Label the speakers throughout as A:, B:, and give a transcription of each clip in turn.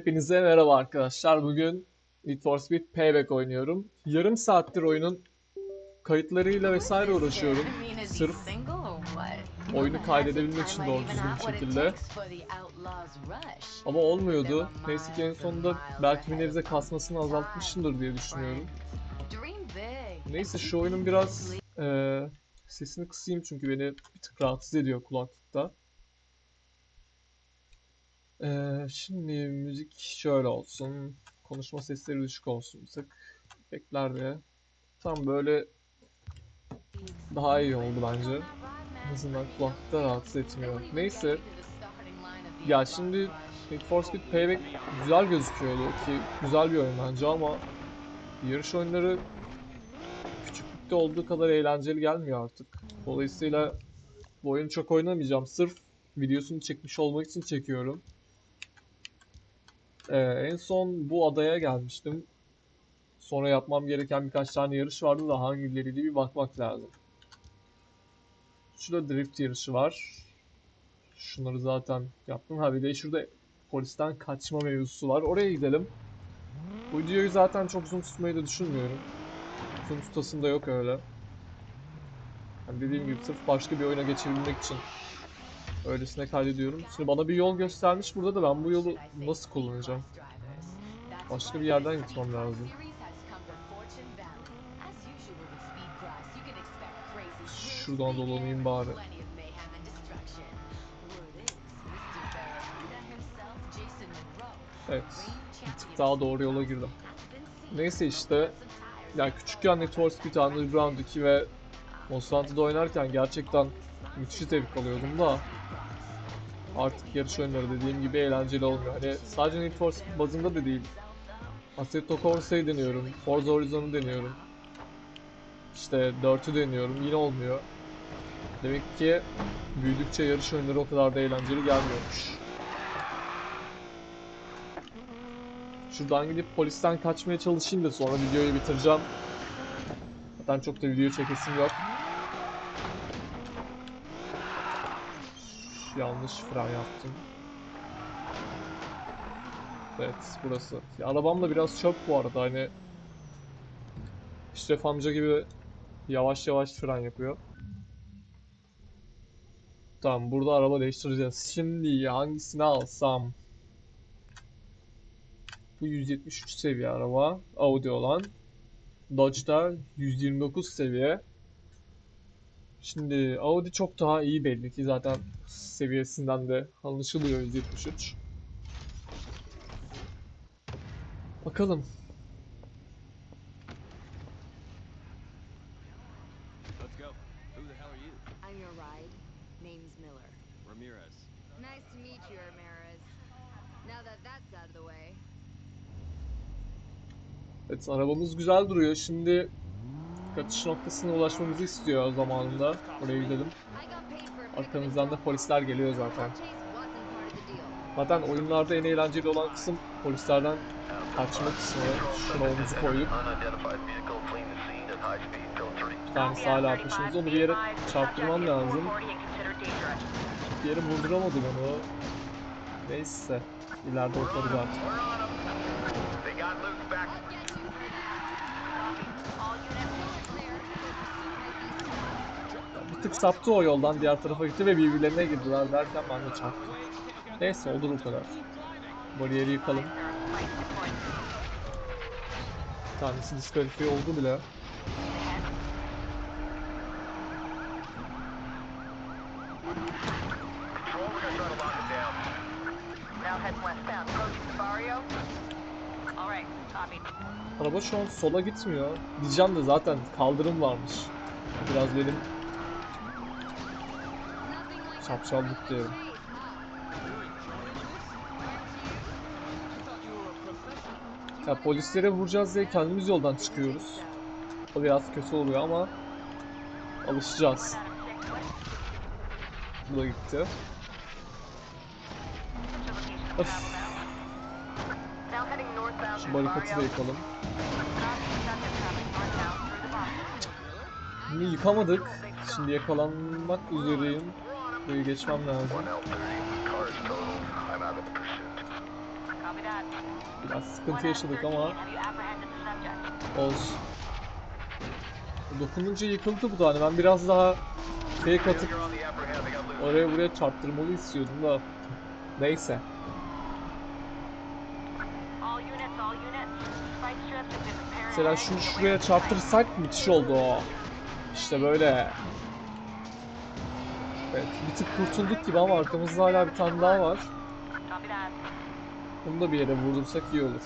A: Hepinize merhaba arkadaşlar. Bugün Need for Speed Payback oynuyorum. Yarım saattir oyunun kayıtlarıyla vesaire uğraşıyorum. Sırf oyunu kaydedebilmek için doğru düzgün bir şekilde. Ama olmuyordu. Neyse ki en sonunda belki bir kasmasını azaltmışımdır diye düşünüyorum. Neyse şu oyunun biraz eee, sesini kısayım çünkü beni bir tık rahatsız ediyor kulaklıkta. Eee, şimdi müzik şöyle olsun. Konuşma sesleri düşük olsun. Sık efektler de. Tam böyle daha iyi oldu bence. En azından kulaklıkta rahatsız etmiyor. Neyse. Ya şimdi Need for Speed Payback güzel gözüküyordu ki güzel bir oyun bence ama yarış oyunları küçüklükte olduğu kadar eğlenceli gelmiyor artık. Dolayısıyla bu oyunu çok oynamayacağım. Sırf videosunu çekmiş olmak için çekiyorum. Ee, en son bu adaya gelmiştim. Sonra yapmam gereken birkaç tane yarış vardı da hangileriydi bir bakmak lazım. Şurada drift yarışı var. Şunları zaten yaptım. Ha bir de şurada polisten kaçma mevzusu var. Oraya gidelim. Bu videoyu zaten çok uzun tutmayı da düşünmüyorum. Uzun tutasım da yok öyle. Yani dediğim gibi sırf başka bir oyuna geçebilmek için öylesine kaydediyorum. Şimdi bana bir yol göstermiş burada da ben bu yolu nasıl kullanacağım? Başka bir yerden gitmem lazım. Şuradan dolanayım bari. Evet. Bir tık daha doğru yola girdim. Neyse işte. Yani küçükken Need for Speed Underground 2 ve Monsanto'da oynarken gerçekten müthiş zevk alıyordum da artık yarış oyunları dediğim gibi eğlenceli olmuyor. Hani sadece Need for Speed bazında da değil. Assetto Corsa'yı deniyorum, Forza Horizon'u deniyorum. İşte 4'ü deniyorum, yine olmuyor. Demek ki büyüdükçe yarış oyunları o kadar da eğlenceli gelmiyormuş. Şuradan gidip polisten kaçmaya çalışayım da sonra videoyu bitireceğim. Zaten çok da video çekesim yok. Yanlış fren yaptım. Evet burası. Ya, arabam da biraz çöp bu arada hani Şeref amca gibi yavaş yavaş fren yapıyor. Tamam burada araba değiştireceğiz. Şimdi hangisini alsam? Bu 173 seviye araba. Audi olan. Dodge'da 129 seviye. Şimdi Audi çok daha iyi belli ki zaten seviyesinden de anlaşılıyor 173. Bakalım.
B: Let's go. Who the hell are you?
C: I'm your ride. Name's Miller.
B: Ramirez.
C: Nice to meet you, Ramirez. Now that that's out of the way,
A: Evet arabamız güzel duruyor. Şimdi kaçış noktasına ulaşmamızı istiyor zamanında.
C: A pick
A: Arkamızdan da polisler geliyor zaten. Zaten oyunlarda en eğlenceli olan kısım polislerden kaçma kısmı. Şuna omuzu koyup
D: Unidentified vehicle fleeing the scene at high speed code 3.
A: bir tanesi hala peşimizde. Onu bir yere çarptırmam lazım. Bir yere vurduramadım onu. Neyse. İleride otlarız artık. Tık saptı o yoldan diğer tarafa gitti ve birbirlerine girdiler derken ben de çarptım. Neyse olur o kadar. Bariyeri yıkalım. Bir tanesi diskalifiye oldu bile. Araba şu an sola gitmiyor. Diyeceğim de zaten kaldırım varmış. Biraz benim Şapşallık diyorum. Ya polislere vuracağız diye kendimiz yoldan çıkıyoruz. O biraz kötü oluyor ama alışacağız. Bu da gitti. Öf, şu barikatı da yıkalım. Şimdi yıkamadık. Şimdi yakalanmak üzereyim. Burayı geçmem lazım.
D: 1L30. Car is totaled. I'm out of the pursuit.
E: Copy that.
A: Biraz sıkıntı yaşadık ama olsun. Dokununca yıkıldı bu da hani ben biraz daha fake atıp oraya buraya çarptırmalı istiyordum da. Neyse. Mesela şunu şuraya çarptırsak müthiş oldu o. İşte böyle. Evet bir tık kurtulduk gibi ama arkamızda hala bir tane daha var. Bunu da bir yere vurdursak iyi olur.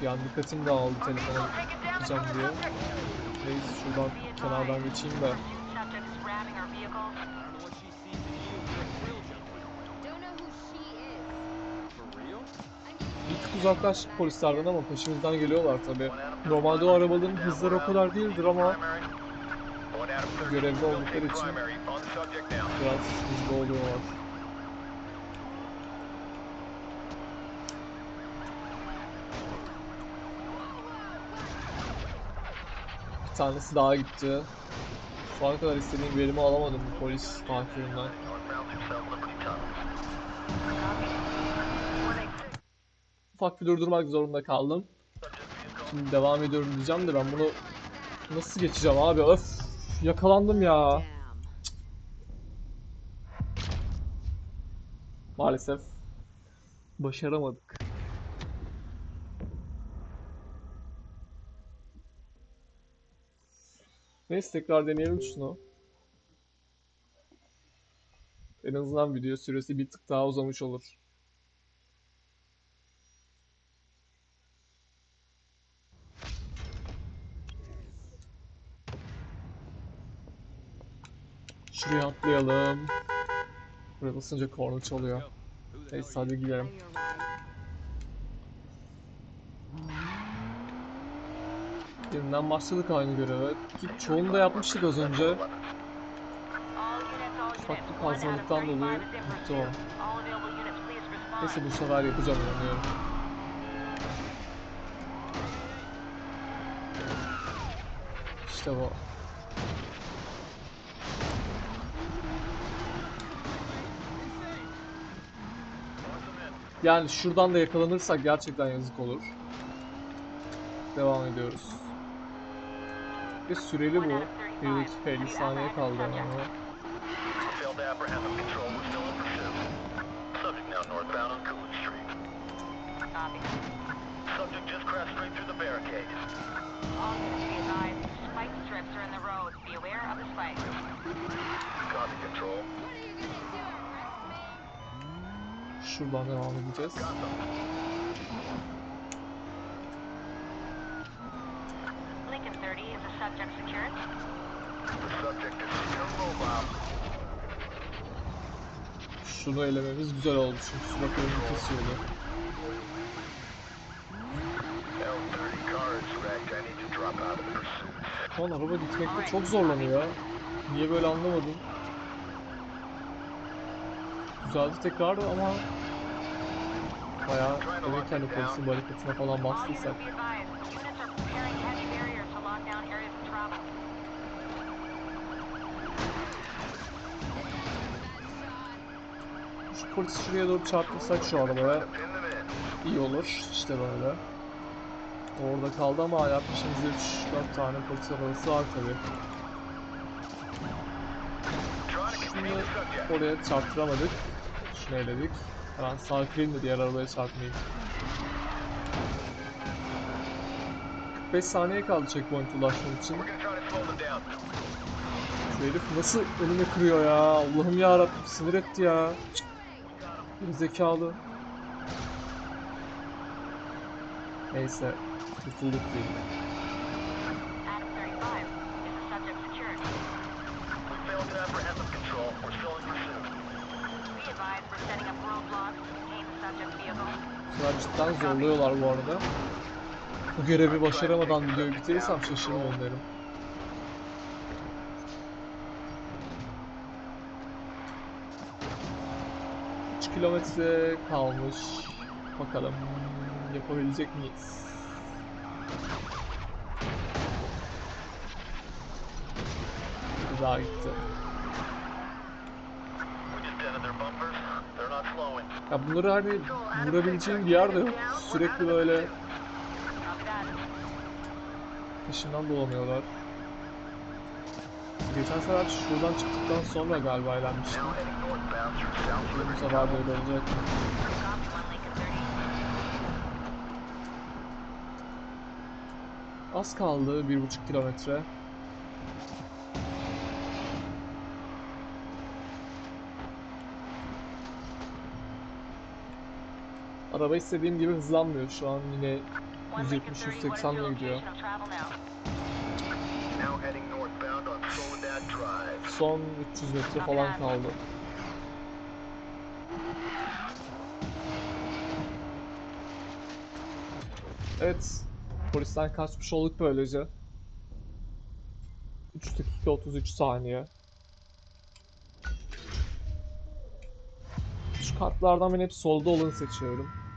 A: Bir an dikkatim dağıldı telefona bakacağım diye. Neyse şuradan kenardan geçeyim de. Bir tık uzaklaştık polislerden ama peşimizden geliyorlar tabi. Normalde o arabaların hızları o kadar değildir ama
D: Primary. One out of 30.
A: Görevli oldukları için biraz hızlı oluyorlar. Bir tanesi daha gitti. Şu ana kadar istediğim verimi alamadım bu polis takibimden. Ufak bir durdurmak zorunda kaldım. Şimdi devam ediyorum diyeceğim de ben bunu nasıl geçeceğim abi öf yakalandım ya. Maalesef başaramadık. Neyse tekrar deneyelim şunu. En azından video süresi bir tık daha uzamış olur. Şuraya atlayalım. Buraya basınca korna çalıyor. Neyse hadi gidelim. Yeniden başladık aynı göreve. Ki çoğunu da yapmıştık az önce.
E: Of
A: fazlalıktan
E: 35
A: dolayı
E: pursuit.
A: o. Neyse bu sefer yapacağım inanıyorum. İşte bu. Yani şuradan da yakalanırsak gerçekten yazık olur. Devam ediyoruz. Ve süreli bu. 1 dakika 50 saniye kaldı ama.
D: Failed to apprehend them. Control was still in pursuit. Subject now northbound on Coolidge Street.
E: Copy.
D: Subject just crashed straight through the barricade.
E: All units be advised. Spike strips are in the road. Be aware of the spikes.
D: Copy control.
E: İs
D: still mobile.
A: Şunu elememiz güzel oldu çünkü suratlarını kesiyordu.
D: L30 car is wrecked. I need to drop out of the pursuit.
A: Lan araba gitmekte çok zorlanıyor. Niye böyle anlamadım. Güzeldi tekrar ama bayağı ki hani polisin barikatına falan bastıysak şu polisi şuraya doğru çarptırsak şu arabaya iyi olur. İşte böyle. Orada kaldı ama hala peşimizde 3-4 tane polis arabası var tabi.
D: Subject.
A: oraya çarptıramadık. Şunu eledik. Ben kırayım da diğer arabaya çarpmayayım. 45 saniye kaldı checkpoint'e ulaşmam için. Şu herif nasıl önüme kırıyor ya? Allah'ım ya Rabbim sinir etti ya. Geri zekalı. Neyse kurtulduk diyelim.
E: Adam 35 is the subject secured.
D: We failed to apprehend them. Control. We're still in pursuit.
E: Be advised we're setting up roadblocks to contain the subject vehicle.
A: Bunlar cidden zorluyorlar bu arada. Bu görevi başaramadan videoyu bitirirsem şaşırmam. Üç kilometre kalmış. Bakalım yapabilecek miyiz? Daha gitti. Ya bunları hani vurabileceğim bir yer de yok. Sürekli böyle peşinden dolanıyorlar. Geçen sefer şuradan çıktıktan sonra galiba eğlenmiştim. Bu sefer böyle olacak mı?
E: Copy one Lincoln 30.
A: Az kaldı, bir buçuk kilometre. Araba istediğim gibi hızlanmıyor şu an yine
E: One Lincoln 30, what is
A: 170-180
E: your
A: ile gidiyor. Son 300 metre falan kaldı. Evet, polisten kaçmış olduk böylece. 3 dakika 33 saniye. Şu kartlardan ben hep solda olanı seçiyorum.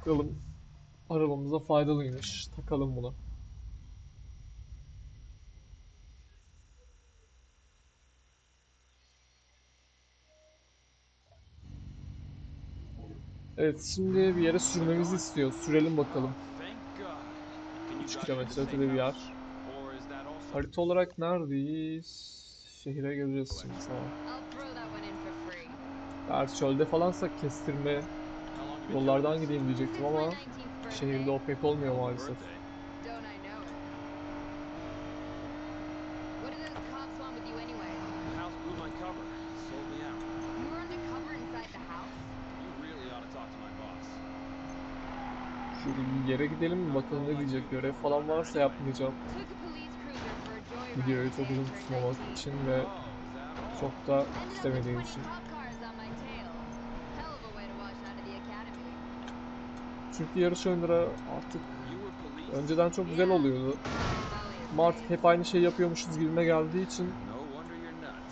A: Bakalım arabamıza faydalıymış. Takalım bunu. Evet, şimdi bir yere sürmemizi istiyor. Sürelim bakalım.
B: Thank God. Can you
A: 3
B: drive
A: kilometre ötede bir yer. Harita olarak neredeyiz? Şehire geleceğiz şimdi tamam. Eğer çölde falansa kestirme
B: How long you been
A: yollardan gideyim diyecektim ama
C: 19th birthday.
A: şehirde o pek olmuyor maalesef. Bir yere gidelim mi bakalım ne diyecek görev falan varsa yapmayacağım. Videoyu çok uzun tutmamak
C: 19.
A: için ve çok da istemediğim
C: 20
A: için. Çünkü yarış oyunları artık önceden çok güzel oluyordu. Ama artık hep aynı şey yapıyormuşuz gibime geldiği için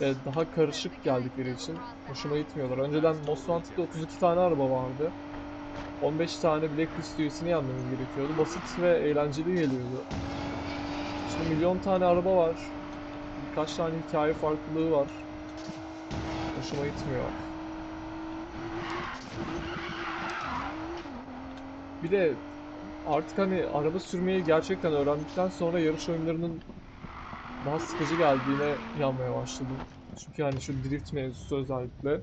A: ve daha karışık geldikleri için hoşuma gitmiyorlar. Önceden Most Wanted'da 32 tane araba vardı. 15 tane Blacklist üyesini yenmemiz gerekiyordu. Basit ve eğlenceli geliyordu. Şimdi milyon tane araba var. Birkaç tane hikaye farklılığı var. Hoşuma gitmiyor. Bir de artık hani araba sürmeyi gerçekten öğrendikten sonra yarış oyunlarının daha sıkıcı geldiğine inanmaya başladım. Çünkü hani şu drift mevzusu özellikle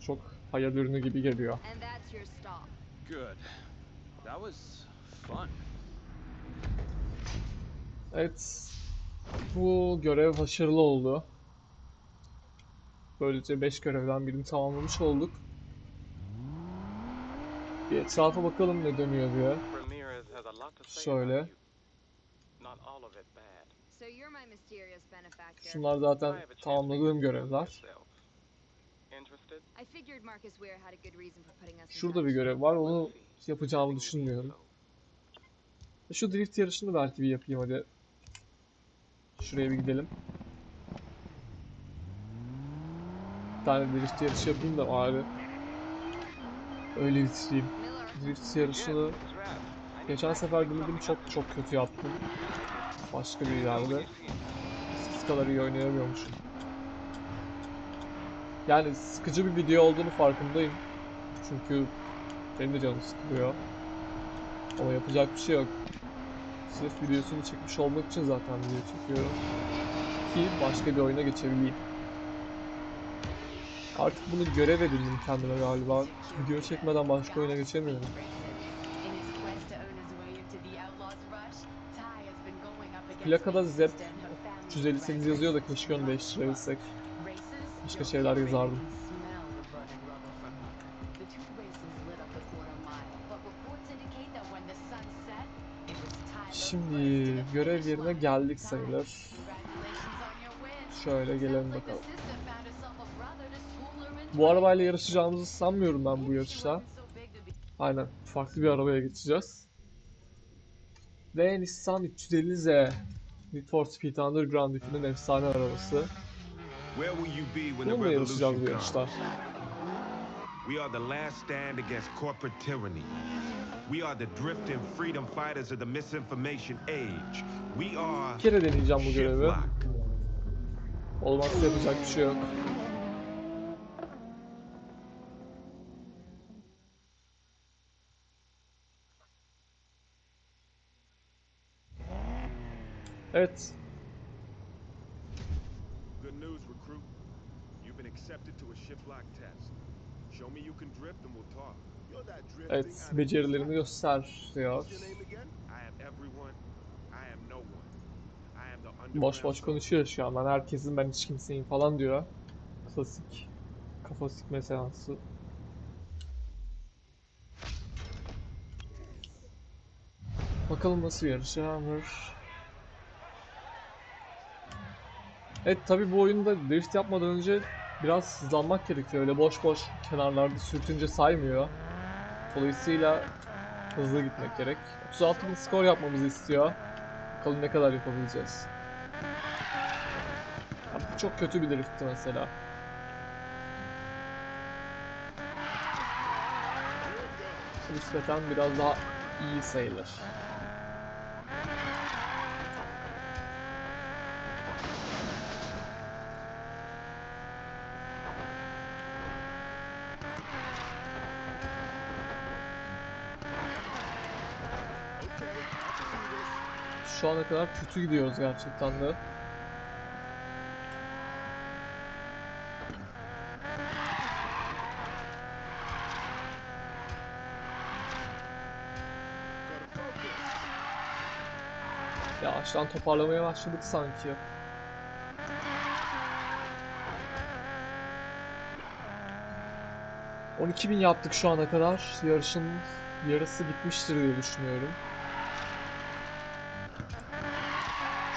A: çok hayal ürünü gibi geliyor. Evet. Bu görev başarılı oldu. Böylece 5 görevden birini tamamlamış olduk. Bir etrafa bakalım ne dönüyor diye.
F: Ramirez has a lot to say
A: Şöyle. Şunlar zaten tamamladığım görevler. Şurada bir görev var. Onu yapacağımı düşünmüyorum.
F: know.
A: Şu drift yarışını belki bir yapayım hadi. Şuraya bir gidelim. Bir tane drift yarışı yapayım da bari. Öyle bitireyim. Drift yarışını geçen sefer
F: up.
A: çok çok kötü yaptım. Başka bir yerde. Eskisi kadar iyi oynayamıyormuşum. Yani sıkıcı bir video olduğunu farkındayım. Çünkü benim de canım sıkılıyor. Ama yapacak bir şey yok. Sırf videosunu çekmiş olmak için zaten video çekiyorum. Ki başka bir oyuna geçebileyim. Artık bunu görev edindim kendime galiba. Video çekmeden başka oyuna geçemiyorum. Plakada ZEP 358 yazıyor da keşke onu değiştirebilsek. Başka şeyler yazardım. Şimdi görev yerine geldik sayılır. Şöyle gelelim bakalım. Bu arabayla yarışacağımızı sanmıyorum ben bu yarışta. Aynen farklı bir arabaya geçeceğiz. Ve Nissan 350Z. Need for Speed Underground 2'nin efsane arabası. Bununla yarışacağız bu yarışta.
G: We are the last stand against corporate tyranny. We are the drifting freedom fighters of the misinformation age. We are
A: Bir kere deneyeceğim bu görevi. Olmazsa yapacak bir şey yok. Evet.
G: Good news, recruit. You've been accepted to a shiplock test. Show me you can drift and we'll talk. You're that drifting
A: Evet, becerilerini göster diyor. Boş boş konuşuyor şu an. Ben herkesin ben hiç kimseyim falan diyor. Klasik kafa sikme seansı. Bakalım nasıl yarışacağımır. Evet tabi bu oyunda drift yapmadan önce biraz hızlanmak gerekiyor. Öyle boş boş kenarlarda sürtünce saymıyor. Dolayısıyla hızlı gitmek gerek. 36 bin skor yapmamızı istiyor. Bakalım ne kadar yapabileceğiz. Çok kötü bir driftti mesela. Nispeten biraz daha iyi sayılır. Şu ana kadar kötü gidiyoruz gerçekten de. Yavaştan toparlamaya başladık sanki. bin yaptık şu ana kadar. Yarışın yarısı bitmiştir diye düşünüyorum.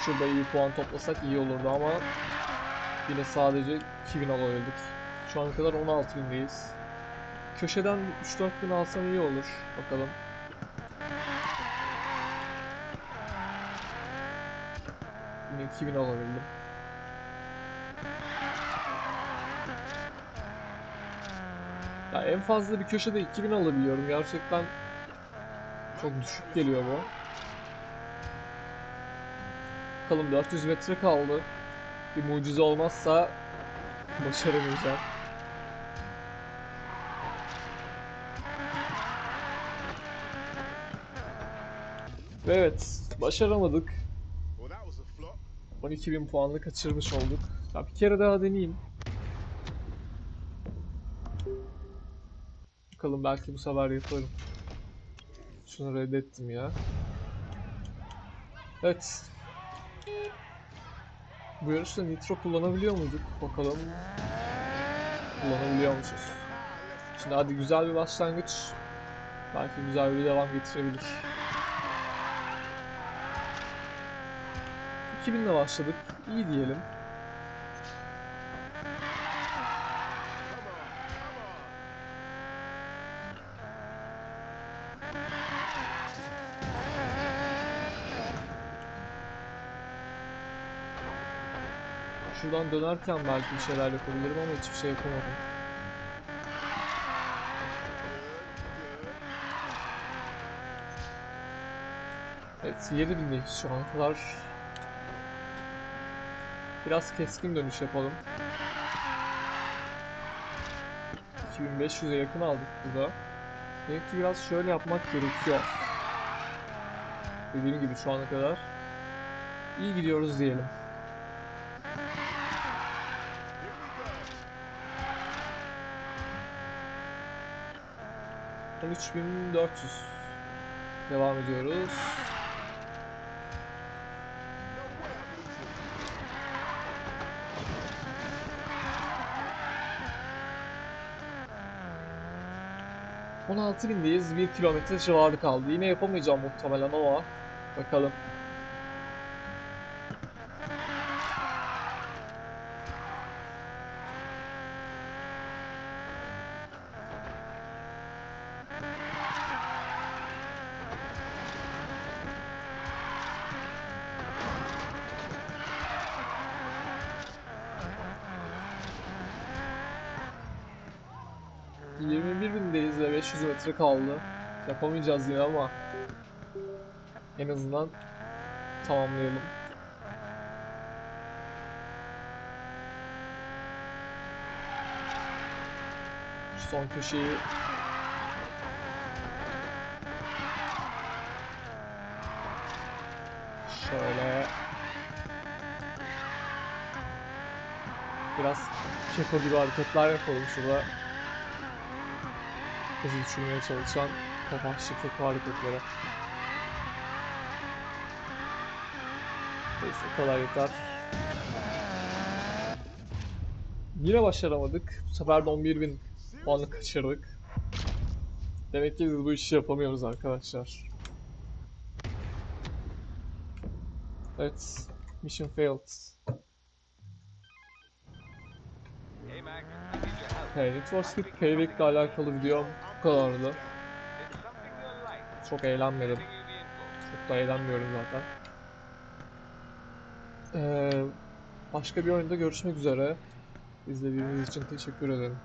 A: Şurada iyi puan toplasak iyi olurdu ama yine sadece 2000 alabildik. Şu ana kadar 16.000'deyiz. Köşeden 3-4 bin alsam iyi olur. Bakalım. Yine 2000 alabildim. Ya en fazla bir köşede 2000 alabiliyorum. Gerçekten çok düşük geliyor bu. Bakalım 400 metre kaldı. Bir mucize olmazsa başaramayacağım. Ve evet, başaramadık.
G: Well, that was a flop.
A: 12.000 puanla kaçırmış olduk. Ya bir kere daha deneyeyim. Bakalım belki bu sefer yaparım. Şunu reddettim ya. Evet. Bu yarışta nitro kullanabiliyor muyduk? Bakalım. Kullanabiliyormuşuz. Şimdi hadi güzel bir başlangıç. Belki güzel bir devam getirebilir. 2000 ile başladık. İyi diyelim. Şuradan dönerken belki bir şeyler yapabilirim ama hiçbir şey yapamadım. Evet 7000'deyiz şu ana kadar. Biraz keskin dönüş yapalım. 2500'e yakın aldık burada. Demek ki biraz şöyle yapmak gerekiyor. Dediğim gibi şu ana kadar. iyi gidiyoruz diyelim. On üç bin dört yüz. Devam ediyoruz. Bindeyiz. Bir kilometre civarı kaldı. Yine yapamayacağım muhtemelen ama bakalım. Yirmi bir bindeyiz ve 500 metre kaldı. Yapamayacağız yine ama en azından tamamlayalım. Şu son köşeyi şöyle biraz keko gibi hareketler yapalım şurada. Hızlı düşürmeye çalışan keko hareketleri. Neyse yeter. Yine başaramadık. Bu sefer de 11.000 puanı kaçırdık. Demek ki biz bu işi yapamıyoruz arkadaşlar. Evet. Mission failed.
F: Hey, Need
A: for Speed Payback ile alakalı videom kadardı. Çok eğlenmedim. Çok da eğlenmiyorum zaten. Ee, başka bir oyunda görüşmek üzere. İzlediğiniz için teşekkür ederim.